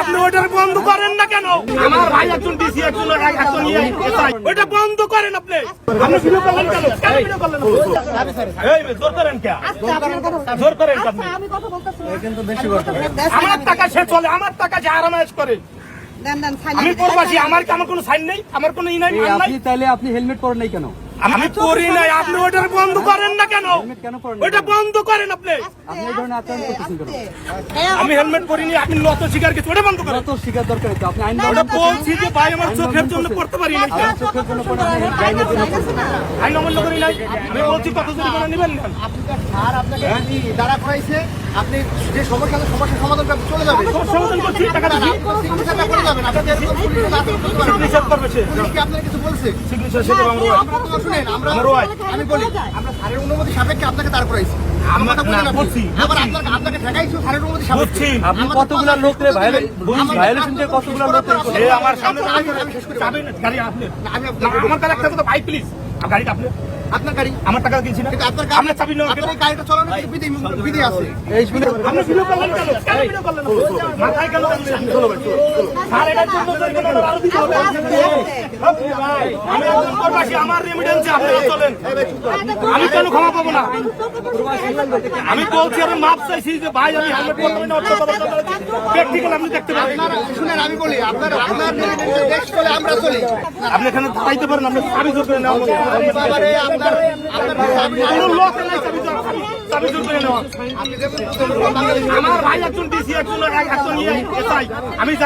আপনি ওইটার বন্ধ করেন না কেন? আমার ভাই একজন ডিসি একজন একজন ইয়ে, ওইটা বন্ধ করেন আপনি। আপনি ভিডিও করলেন কেন? কেন ভিডিও করলেন এই জোর করেন কে? জোর করেন আপনি? আমি কথা বলতেছি কিন্তু বেশি পারে আমার টাকা সে চলে আমার টাকা যে আরামায়েশ করে। আমি প্রবাসী আমার কি আমার কোনো সাইন নেই? আমার কোনো ই নাই নাই? আপনি তাহলে আপনি হেলমেট পরেন নাই কেন? আমি করি নাই আপনি ওইটার বন্ধ করেন না কেন? বন্ধ করেন আপনি। আমি হেলমেট পরিনি আপনি লত শিকার কিছু ওটা বন্ধ করেন। শিকার দরকার আছে আপনি আইন ওটা বলছি যে ভাই আমার চোখের জন্য পড়তে পারি না চোখের জন্য। আইন অমান্য করি নাই। আমি বলছি কত জরিমানা নেবেন না। আর আপনাকে কি দাঁড়া করাইছে আপনি যে সমস্যা সমাধান চলে যাবে তোর সমাধান করছি টাকা দিচ্ছি। সিগনেচারটা করে যাবেন আপনি করবে সে। আপনার কিছু বলছে? সিগনেচার সেটা আমরা শুনেন আমি বলি স্যারের অনুমতি সাপেক্ষে আপনাকে দাঁড় করাইছি। কতগুলা কতগুলা সামনে আমার একটা বাইক ভাই প্লিজ গাড়িটা আপনি আপনার গাড়ি? আমার টাকা না। আপনার আপনার চাবি নেওয়া আপনার গাড়িটা চালানোর বিধি? বিধি আছে। এই শুনে আপনি ভিডিও করলেন কেন? কেন ভিডিও করলেন মাথায় কেন চলো ভাই চলো স্যার এটার জন্য জরিমানা আরও দিতে হবে। আমি একজন প্রবাসী আমার রেমিডেন্সে আপনারা চলেন। আমি কেন ক্ষমা পাবো না? আমি বলছি আমি মাপ চাইছি যে ভাই আমি হেলমেট না অর্থ প্র্যাকটিক্যাল আপনি দেখতে আপনারা শুনেন আমি বলি আপনার আপনার আমরা চলি। আপনি এখানে দাঁড়াইতে পারেন আপনি চাবি জোর করে নেওয়া ইয়ে, আমি